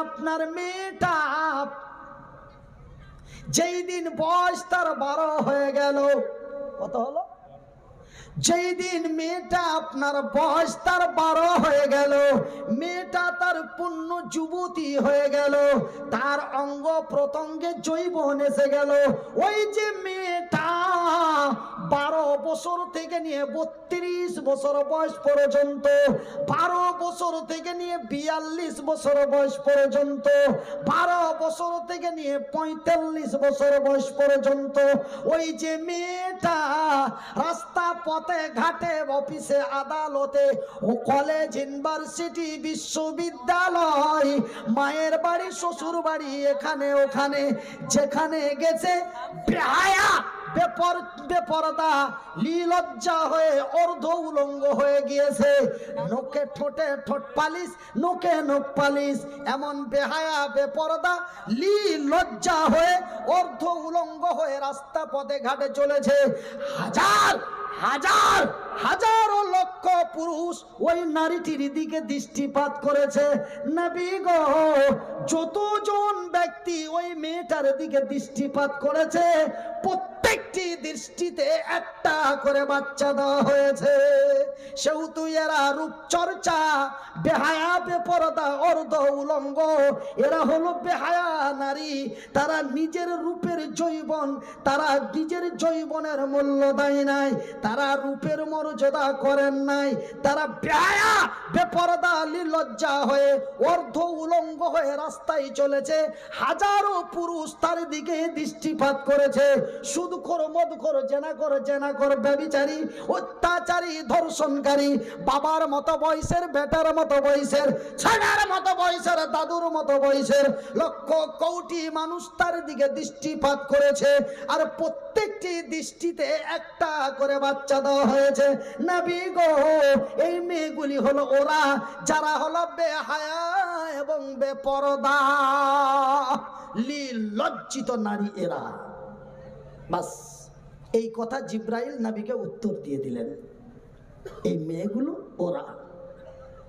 আপনার মেয়েটা যেই দিন বয়স তার বারো হয়ে গেল। কত হলো? যেই দিন মেয়েটা আপনার বয়স তার বারো হয়ে গেল, মেয়েটা তার পূর্ণ যুবতী হয়ে গেল, তার অঙ্গ প্রত্যঙ্গে জৈব এসে গেল। ওই যে মেয়েটা বারো বছর থেকে নিয়ে বত্রিশ বছর বয়স পর্যন্ত, বারো বছর থেকে নিয়ে বিয়াল্লিশ বছর বয়স পর্যন্ত, বারো বছর থেকে নিয়ে পঁয়তাল্লিশ বছর বয়স পর্যন্ত, ওই যে মেয়েটা রাস্তা পথে ঘাটে, অফিসে আদালতে ও কলেজ, ইউনিভার্সিটি, বিশ্ববিদ্যালয়, মায়ের বাড়ি শ্বশুর বাড়ি এখানে ওখানে, যেখানে গেছে, বেহায়া। বেপর বেপরদা লীলজ্জা হয়ে অর্ধ উলঙ্গ হয়ে গিয়েছে। নোকে ঠোঁটে ঠোঁট পালিশ নোকে নোক পালিশ। এমন বেহায়া বেপরদা লীলজ্জা হয়ে অর্ধ উলঙ্গ হয়ে রাস্তা পথে ঘাটে চলেছে। হাজার হাজার হাজারো লক্ষ পুরুষ ওই নারীটির দিকে দৃষ্টিপাত করেছে। যতজন ব্যক্তি ওই মেয়েটার দিকে দৃষ্টিপাত করেছে, প্রত্যেকটি দৃষ্টিতে একটা করে বাচ্চা দেওয়া হয়েছে। সেহেতু এরা রূপচর্চা, বেহায়া, বেপরদা, অর্ধ উলঙ্গ। এরা হলো বেহায়া নারী। তারা নিজের রূপের জৈবন তারা নিজের জৈবনের মূল্য দেয় নাই। তারা রূপের মর্যাদা করেন নাই, তারা বেহায়া বেপরদা লজ্জা হয়ে অর্ধ উলঙ্গ হয়ে রাস্তায় চলেছে। হাজারো পুরুষ তার দিকে দৃষ্টিপাত করেছে। শুধু করো মদ করো জেনা করো জেনা করো ব্যবিচারী অত্যাচারী, ধর্ষণকারী, বাবার মতো বয়সের, বেটার মতো বয়সের, ছেলের মতো বয়সের, দাদুর মতো বয়সের, লক্ষ কোটি মানুষ তার দিকে দৃষ্টিপাত করেছে। আর প্রত্যেকটি দৃষ্টিতে একটা করে বাচ্চা দেওয়া হয়েছে। নবী গো, এই মেয়েগুলি হলো ওরা, যারা হলো বেহায়া এবং বেপরদা। লীল লজ্জিত নারী এরা। বাস, এই কথা জিব্রাইল নবীকে উত্তর দিয়ে দিলেন। এই মেয়েগুলো ওরা।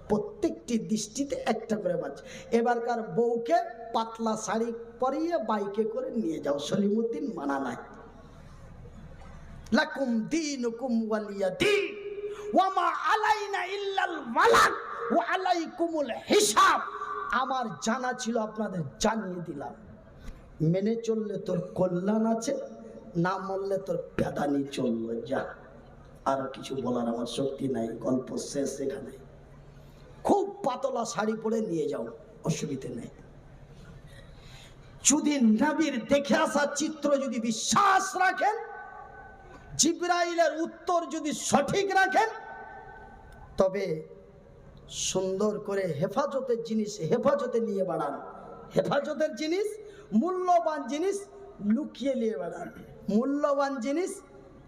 প্রত্যেকটি দৃষ্টিতে একটা করে বাচ্চা। এবারকার বউকে পাতলা শাড়ি পরিয়ে বাইকে করে নিয়ে যাও, সলিমুদ্দিন মানা নাই লাকুম দীনুকুম ওয়ালিয়া দিন। ওয়ামা আলাইনা ইল্লাল মালাক ওয়া আলাইকুমুল হিসাব। আমার জানা ছিল আপনাদের, জানিয়ে দিলাম। মেনে চললে তোর কল্যাণ আছে, না মরলে তোর পেদানি চলল যা, আর কিছু বলার আমার শক্তি নাই, গল্প শেষ এখানে। খুব পাতলা শাড়ি পরে নিয়ে যাও, অসুবিধে নেই। যদি নাবির দেখে আসা চিত্র যদি বিশ্বাস রাখেন জিব্রাইলের উত্তর যদি সঠিক রাখেন, তবে সুন্দর করে হেফাজতের জিনিস হেফাজতে নিয়ে বাড়ান। হেফাজতের জিনিস, মূল্যবান জিনিস লুকিয়ে নিয়ে বাড়ান। মূল্যবান জিনিস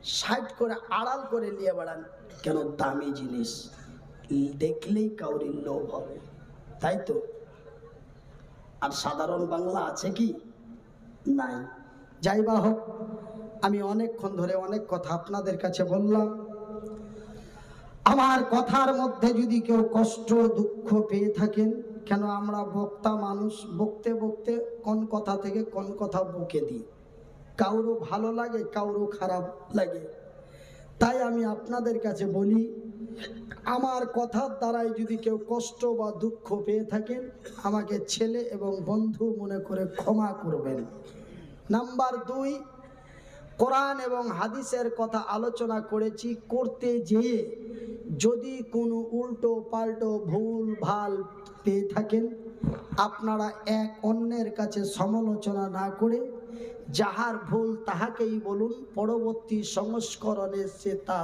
সাইড করে আড়াল করে নিয়ে বাড়ান। কেন? দামি জিনিস। দেখলেই কাউরি লোভ হবে। তাই তো? আর সাধারণ বাংলা আছে কি? নাই। যাই বা হোক আমি অনেকক্ষণ ধরে অনেক কথা আপনাদের কাছে বললাম। আমার কথার মধ্যে যদি কেউ কষ্ট, দুঃখ পেয়ে থাকেন, কেন আমরা বক্তা মানুষ, বকতে বকতে কোন কথা থেকে কোন কথা বকে দিই? কারও ভালো লাগে কারও খারাপ লাগে। তাই আমি আপনাদের কাছে বলি, আমার কথার দ্বারাই যদি কেউ কষ্ট বা দুঃখ পেয়ে থাকেন, আমাকে ছেলে এবং বন্ধু মনে করে ক্ষমা করবেন। নাম্বার দুই কোরআন এবং হাদিসের কথা আলোচনা করেছি, করতে যেয়ে যদি কোনো উল্টো পাল্টো ভুল ভালো পেয়ে থাকেন, আপনারা এক অন্যের কাছে সমালোচনা না করে যাহার ভুল তাহাকেই বলুন, পরবর্তী সংস্করণে সে তা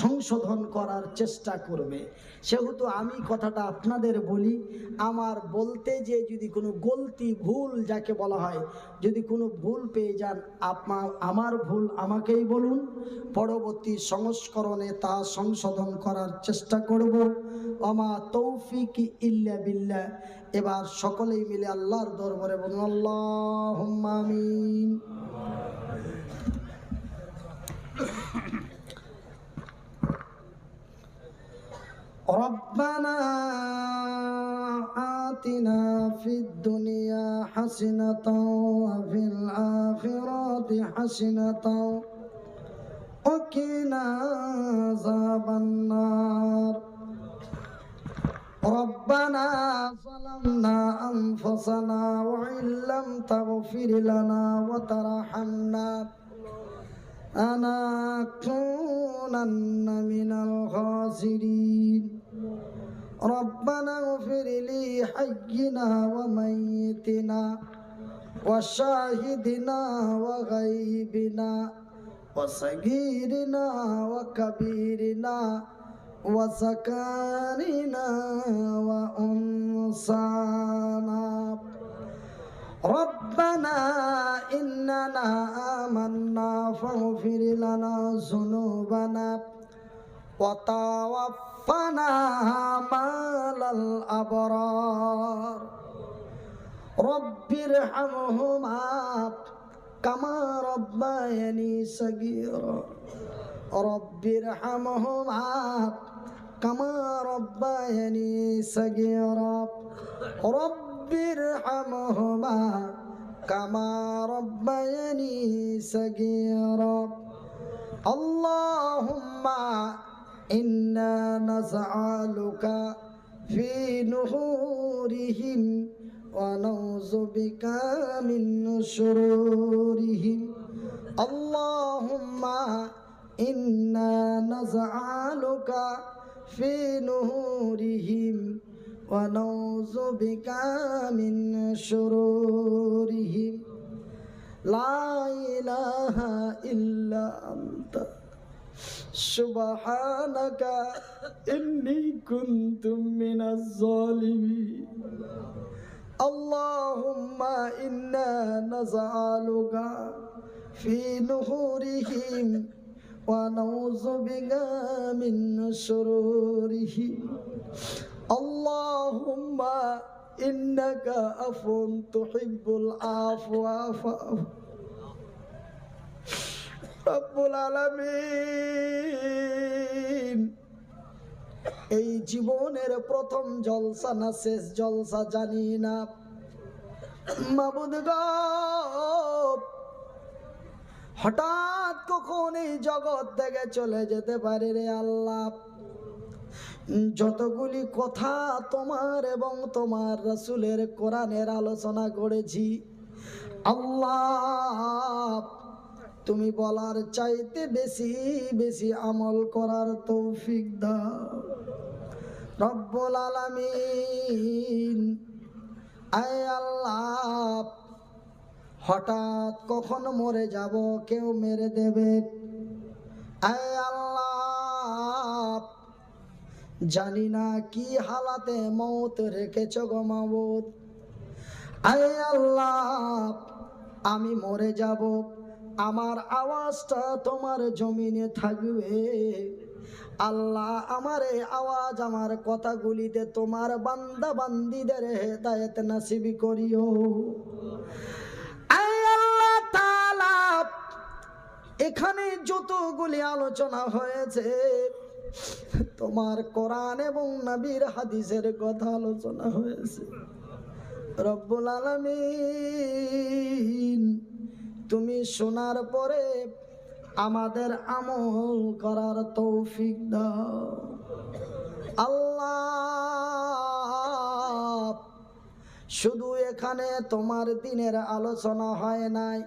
সংশোধন করার চেষ্টা করবে। সেহেতু আমি কথাটা আপনাদের বলি, আমার বলতে যে যদি কোনো গলতি ভুল যাকে বলা হয়, যদি কোনো ভুল পেয়ে যান আপনার আমার ভুল আমাকেই বলুন, পরবর্তী সংস্করণে তা সংশোধন করার চেষ্টা করব। অমা তৌফিক ইল্লা বিল্লাহ। এবার সকলেই মিলে আল্লাহর দরবারে বলুন আল্লাহ আমিন। ربنا آتنا في الدنيا حسنة وفي الآخرة حسنة وقنا عذاب النار. ربنا ظلمنا أنفسنا وإن لم تغفر لنا وترحمنا أنكونن من الخاسرين. ربنا اغفر لي حينا وميتنا وشاهدنا وغيبنا وصغيرنا وكبيرنا وسكاننا وأنصانا ربنا إننا آمنا فاغفر لنا ذنوبنا وتوفنا مال الأبرار رب ارحمهما كما ربياني صغيرا رب ارحمهما كما ربياني صغيرا رب ارحمهما كما ربياني صغيرا اللهم ইন্না নাজআলুকা ফি নুহুরিহিম ওয়া নাউযু বিকা মিন শুরুরিহিম আল্লাহুম্মা ইন্না নাজআলুকা ফি নুহুরিহিম ওয়া নাউযু বিকা সুবহানাকা ইন্নি কুনতু মিনাজ জালিমিন আল্লাহুম্মা ইন্না নাজআলুকা ফি নুহুরিহিম ওয়া নাউযু বিকা মিন শুরুরিহিম আল্লাহুম্মা ইন্নাকা আফুন তুহিব্বুল আফওয়া। ফাআফু রব্বুল আলামিন। এই জীবনের প্রথম জলসা না শেষ জলসা জানি না। মাবুদ হঠাৎ কখন এই জগৎ থেকে চলে যেতে পারে রে আল্লাহ? যতগুলি কথা তোমার এবং তোমার রসুলের কোরআনের আলোচনা করেছি, আল্লাহ তুমি বলার চাইতে বেশি বেশি আমল করার তৌফিক দাও। রব্বুল আলামিন, আয় আল্লাহ, হঠাৎ কখন মরে যাব, কেউ মেরে দেবে। আয় আল্লাহ, জানি না কি হালাতে মৌত রেখেছ গো মাবুদ। আয় আল্লাহ, আমি মরে যাব। আমার আওয়াজটা তোমার জমিনে থাকবে। আল্লাহ আমার এই আওয়াজ আমার কথাগুলিতে তোমার বান্দা বান্দিদের হেদায়েত নাসিবি করিও। এখানে যতগুলি আলোচনা হয়েছে, তোমার কোরআন এবং নবীর হাদিসের কথা আলোচনা হয়েছে। রব্বুল আলামিন তুমি শোনার পরে আমাদের আমল করার তৌফিক দাও। আল্লাহ, শুধু এখানে তোমার দিনের আলোচনা হয় নাই।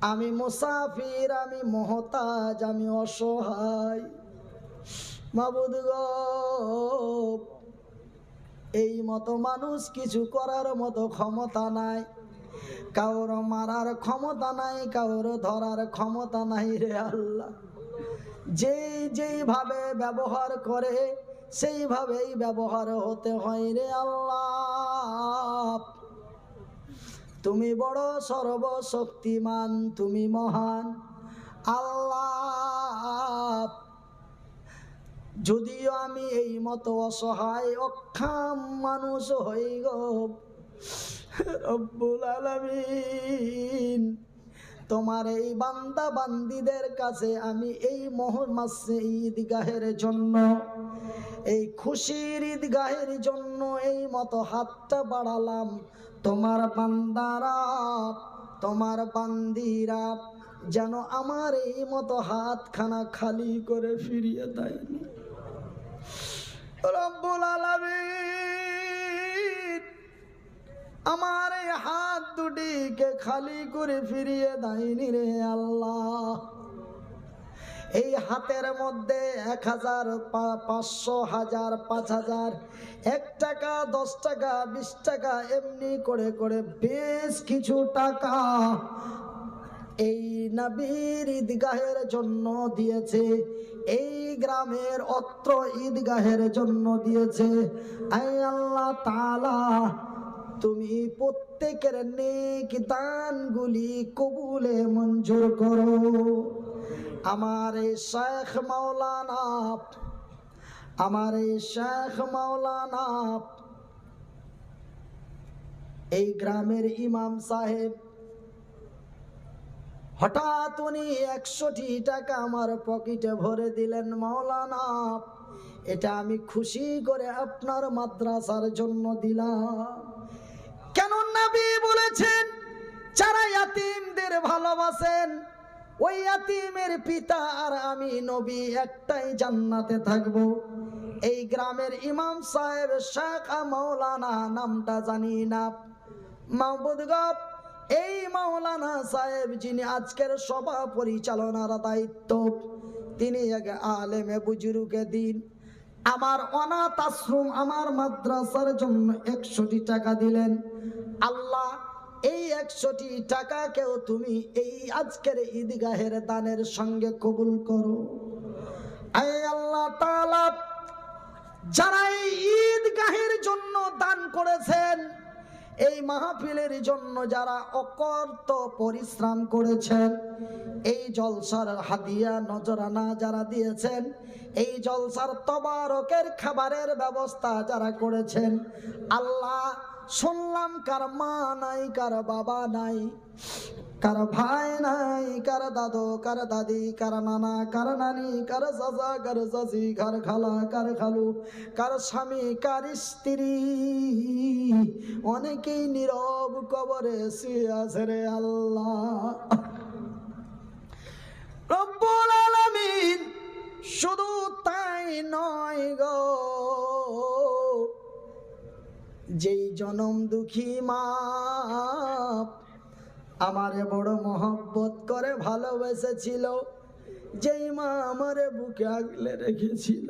আমি মুসাফির, আমি মহতাজ, আমি অসহায়। মাবুদ এই মতো মানুষ কিছু করার মতো ক্ষমতা নাই। কাউর মারার ক্ষমতা নাই, কাউর ধরার ক্ষমতা নাই রে আল্লাহ। যেই যেইভাবে ব্যবহার করে, সেইভাবেই ব্যবহার হতে হয় রে আল্লাহ। তুমি বড় সর্বশক্তিমান, তুমি মহান আল্লাহ। যদিও আমি এই মতো অসহায়, অক্ষাম মানুষ হই গো রব্বুল আলামিন, তোমার এই বান্দা বান্দিদের কাছে আমি এই মোহাম্মদ ঈদগাহের জন্য, এই খুশির ঈদগাহের জন্য এই মতো হাতটা বাড়ালাম। তোমার বান্দারা, তোমার বান্দিরা যেন আমার এই মতো হাতখানা খালি করে ফিরিয়ে দেয়নি। রব্বুল আলামিন। আমার এই হাত দুটিকে খালি করে ফিরিয়ে দেয়নি রে আল্লাহ। এই হাতের মধ্যে এক হাজার পাঁচশো হাজার, পাঁচ হাজার, এক টাকা, দশ টাকা, বিশ টাকা, এমনি করে করে বেশ কিছু টাকা এই নবীর ঈদগাহের জন্য দিয়েছে, এই গ্রামের অত্র ঈদগাহের জন্য দিয়েছে। আই আল্লাহ তালা তুমি প্রত্যেকের নেক দানগুলি কবুলে মঞ্জুর করো। আমার এই শেখ মাওলানা, আমার এই শেখ মাওলানা, এই গ্রামের ইমাম সাহেব, হঠাৎ উনি একশোটি টাকা আমার পকেটে ভরে দিলেন, মাওলানা, এটা আমি খুশি করে আপনার মাদ্রাসার জন্য দিলাম। কেন নবী বলেছেন, যারা ইয়াতিমদের ভালোবাসেন, ওই ইয়াতিমের পিতা আর আমি নবী একটাই জান্নাতে থাকব। এই গ্রামের ইমাম সাহেব শেখ মাওলানা নামটা জানি না। মাহবুদ গপ এই মাওলানা সাহেব যিনি আজকের সভা পরিচালনার দায়িত্ব, তিনি এক আলেমে বুজুরুকে দিন আমার অনাথ আশ্রম আমার মাদ্রাসার জন্য একশোটি টাকা দিলেন। আল্লাহ, এই একশোটি টাকাকেও তুমি এই আজকের ঈদগাহের দানের সঙ্গে কবুল করো। আল্লাহ তাআলা, যারা এই ঈদগাহের জন্য দান করেছেন, এই মাহফিলের জন্য যারা অকর্ত পরিশ্রম করেছেন, এই জলসার হাদিয়া নজরানা যারা দিয়েছেন এই জলসার তবারকের খাবারের ব্যবস্থা যারা করেছেন, আল্লাহ শুনলাম, কার মা নাই, কার বাবা নাই, কার ভাই নাই, কার দাদু, কার দাদি, কার নানা, কার নানি, কার চাচা, কার চাচি, কার খালা, কার খালু, কার স্বামী, কার স্ত্রী। অনেকেই নীরব কবরে শুয়ে আছে রে আল্লাহ। রব্বুল শুধু তাই নয় গো। যেই জনম দুঃখী মা, আমারে বড় মহব্বত করে ভালোবেসেছিল, যেই মা আমারে বুকে আগলে রেখেছিল,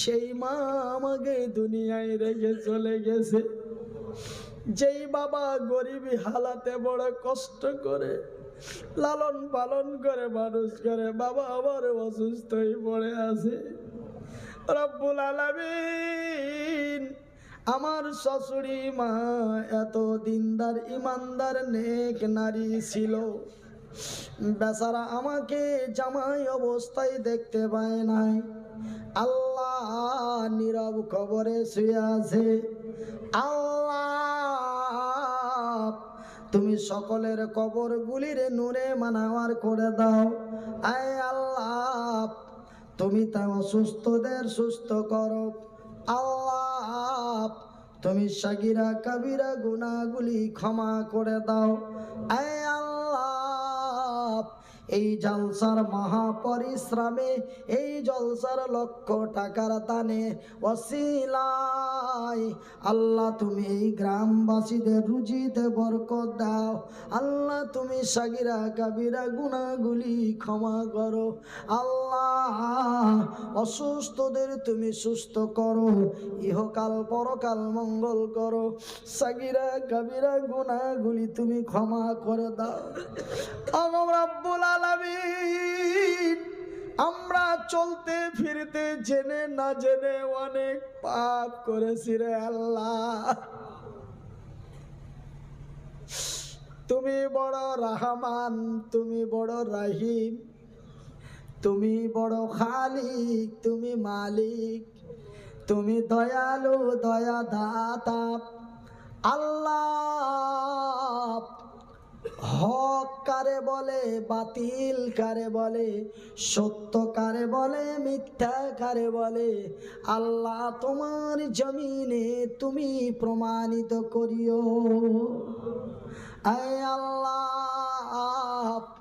সেই মা আমাকে দুনিয়ায় রেখে চলে গেছে। যেই বাবা গরিবী হালাতে বড় কষ্ট করে লালন পালন করে, মানুষ করে, বাবা আবার অসুস্থ হয়ে পড়ে আছে। রব্বুল আলামিন, আমার শাশুড়ি মা এত দিনদার, ইমানদার, নেক নারী ছিল। বেচারা আমাকে জামাই অবস্থায় দেখতে পায় নাই। আল্লাহ নীরব খবরে শুয়ে আছে। আল্লাহ তুমি সকলের কবর গুলির নূরে মানাওয়ার করে দাও। আয় আল্লাহ, তুমি তা অসুস্থদের সুস্থ করো। আল্লাহ, তুমি সাগিরা, কাবিরা গুনাগুলি ক্ষমা করে দাও। আয় এই জলসার মহাপরিশ্রমে, এই জলসার লক্ষ টাকার দানে ওসিলাই আল্লাহ তুমি এই গ্রামবাসীদের রুজিতে বরকত দাও। আল্লাহ তুমি সাগিরা কাবিরা গুণাগুলি ক্ষমা করো। আল্লাহ, অসুস্থদের তুমি সুস্থ করো। ইহকাল পরকাল মঙ্গল করো। সাগিরা কাবিরা গুণাগুলি তুমি ক্ষমা করে দাও। আমার রাব্বুল আলামিন। আমরা চলতে ফিরতে জেনে না জেনে অনেক পাপ করেছি রে আল্লাহ। তুমি বড় রাহমান, তুমি বড় রাহিম, তুমি বড় খালিক, তুমি মালিক, তুমি দয়ালু দয়া দাতা আল্লাহ হক কারে বলে, বাতিল কারে বলে, সত্য কারে বলে, মিথ্যা কারে বলে, আল্লাহ তোমার জমিনে তুমি প্রমাণিত করিও। আয় আল্লাহ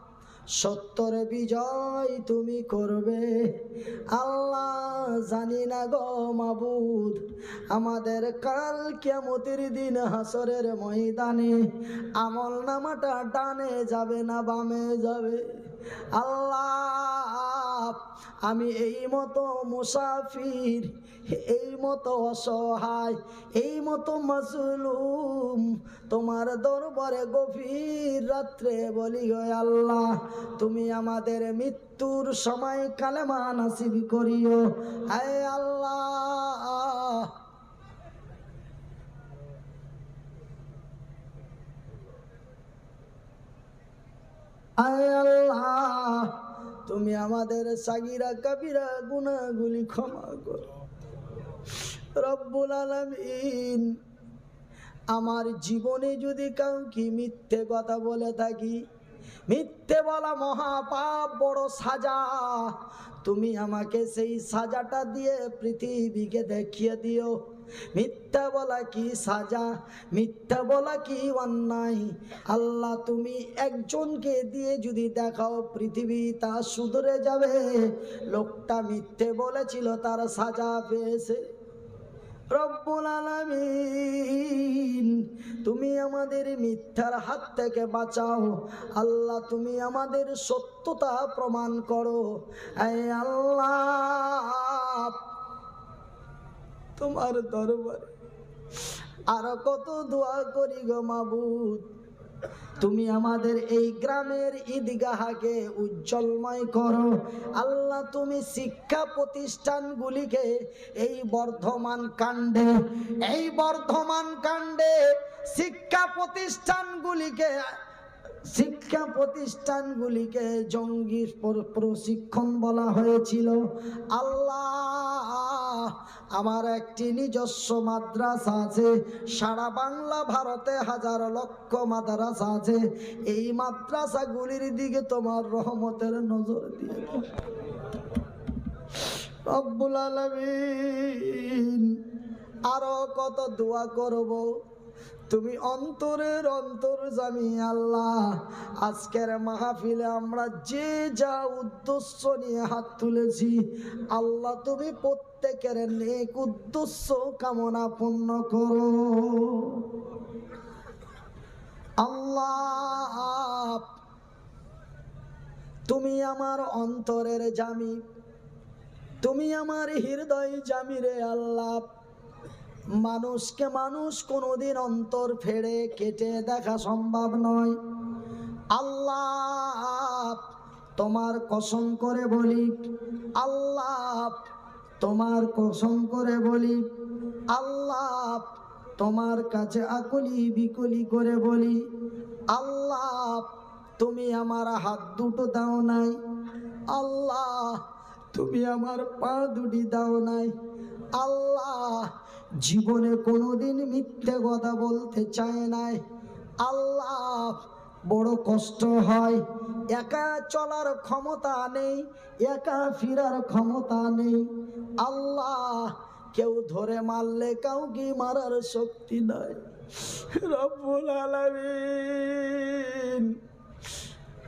সত্যর বিজয় তুমি করবে। আল্লাহ জানি না গো মাবুদ, আমাদের কাল কেমতির দিন হাসরের ময়দানে আমল নামাটা ডানে যাবে না বামে যাবে। আল্লাহ আমি এই মতো মুসাফির, এই মতো অসহায়, এই মতো মাসুলুম তোমার দরবারে গভীর রাত্রে বলি গো আল্লাহ, তুমি আমাদের মৃত্যুর সময় কালেমা নাসিব করিও। আয় আল্লাহ। আয় আল্লাহ। তুমি আমাদের সাগিরা, কাবিরা গুনাহগুলি ক্ষমা করো। রব্বুল আলামিন, আমার জীবনে যদি কাউকে মিথ্যে কথা বলে থাকি, মিথ্যে বলা মহাপাপ, বড় সাজা, তুমি আমাকে সেই সাজাটা দিয়ে পৃথিবীকে দেখিয়ে দিও। মিথ্যা বলা কি সাজা? মিথ্যা বলা কি অন্যায়? আল্লাহ তুমি একজনকে দিয়ে যদি দেখাও পৃথিবী, তা সুধরে যাবে। লোকটা মিথ্যে বলেছিল, তার সাজা পেয়েছে। তুমি আমাদের মিথ্যার হাত থেকে বাঁচাও। আল্লাহ তুমি আমাদের সত্যতা প্রমাণ করো। আল্লাহ তোমার দরবারে। আর কত দোয়া করি গো মাবুদ। তুমি আমাদের এই গ্রামের ঈদগাহাকে উজ্জ্বলময় করো। আল্লাহ, তুমি শিক্ষা প্রতিষ্ঠানগুলিকে এই বর্ধমান কাণ্ডে, এই বর্ধমান কাণ্ডে শিক্ষা প্রতিষ্ঠানগুলিকে শিক্ষা প্রতিষ্ঠানগুলিকে জঙ্গি প্র- প্রশিক্ষণ বলা হয়েছিল। আল্লাহ আমার একটি নিজস্ব মাদ্রাসা আছে। সারা বাংলা ভারতে হাজার লক্ষ মাদ্রাসা আছে। এই মাদ্রাসাগুলির দিকে তোমার রহমতের নজর দিয়ে। রব্বুল আলামিন আরও কত দোয়া করব? তুমি অন্তরের অন্তর জামি আল্লাহ। আজকের মাহফিলে আমরা যে যা উদ্দেশ্য নিয়ে হাত তুলেছি, আল্লাহ তুমি প্রত্যেকের নেক উদ্দেশ্য কামনা পূর্ণ করো। আল্লাহ, তুমি আমার অন্তরের জামি, তুমি আমার হৃদয় জামি রে আল্লাহ। মানুষকে মানুষ কোনোদিন অন্তর ফেড়ে কেটে দেখা সম্ভব নয়। আল্লাহ, তোমার কসম করে বলি। আল্লাহ, তোমার কসম করে বলি। আল্লাহ, তোমার কাছে আকুলি বিকুলি করে বলি। আল্লাহ, তুমি আমার হাত দুটো দাও নাই। আল্লাহ, তুমি আমার পা দুটি দাও নাই। আল্লাহ জীবনে কোনোদিন মিথ্যে কথা বলতে চায় নাই। আল্লাহ বড় কষ্ট হয়। একা চলার ক্ষমতা নেই, একা ফিরার ক্ষমতা নেই। আল্লাহ কেউ ধরে মারলে কাউকে মারার শক্তি নাই। রব্বুল আলামিন,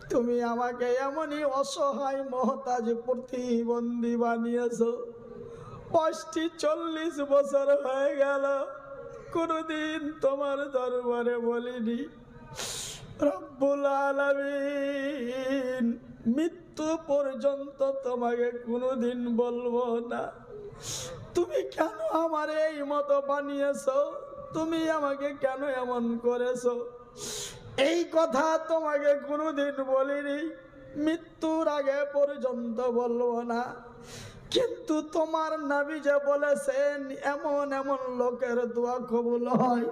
তুমি আমাকে এমনই অসহায়, মহতাজ, প্রতিবন্ধী বানিয়েছো। পাঁচটি চল্লিশ বছর হয়ে গেল। কোনোদিন তোমার দরবারে বলিনি, রব্বুল আলামিন, মৃত্যু পর্যন্ত তোমাকে কোনোদিন বলব না। তুমি কেন আমার এই মতো বানিয়েছো? তুমি আমাকে কেন এমন করেছ? এই কথা তোমাকে কোনোদিন বলিনি, মৃত্যুর আগে পর্যন্ত বলব না। কিন্তু তোমার নাবি যে বলেছেন, এমন এমন লোকের দোয়া কবুল হয়।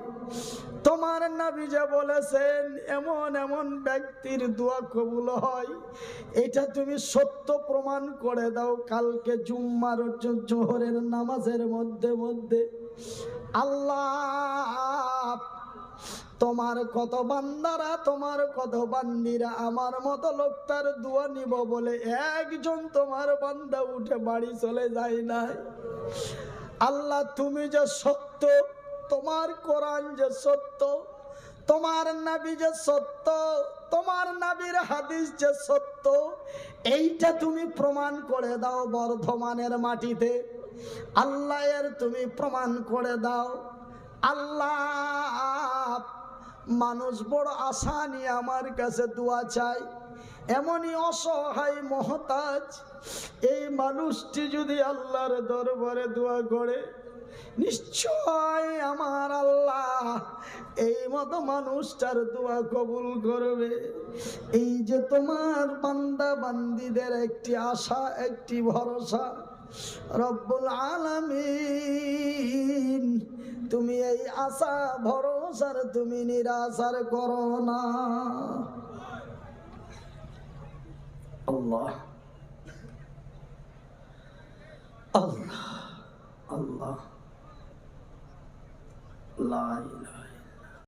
তোমার নাবি যে বলেছেন, এমন এমন ব্যক্তির দোয়া কবুল হয়। এটা তুমি সত্য প্রমাণ করে দাও কালকে জুম্মার জোহরের নামাজের মধ্যে মধ্যে। আল্লাহ তোমার কত বান্দারা, তোমার কত বান্দিরা, আমার মতো লোকটার দোয়া নিব বলে একজন তোমার বান্দা উঠে বাড়ি চলে যায় নাই। আল্লাহ, তুমি যে সত্য, তোমার কোরআন যে সত্য, তোমার নাবি যে সত্য, তোমার নাবির হাদিস যে সত্য, এইটা তুমি প্রমাণ করে দাও বর্ধমানের মাটিতে। আল্লাহ এর তুমি প্রমাণ করে দাও। আল্লাহ মানুষ বড় আশা নিয়ে আমার কাছে দোয়া চাই এমনই অসহায় মহতাজ এই মানুষটি যদি আল্লাহর দরবারে দোয়া করে, নিশ্চয় আমার আল্লাহ এই মতো মানুষটার দোয়া কবুল করবে। এই যে তোমার বান্দা বান্দিদের একটি আশা, একটি ভরসা, রব্বুল আলামিন। তুমি এই আশা ভরসার তুমি নিরাশার করো না। আল্লাহ। আল্লাহ। আল্লাহ। লা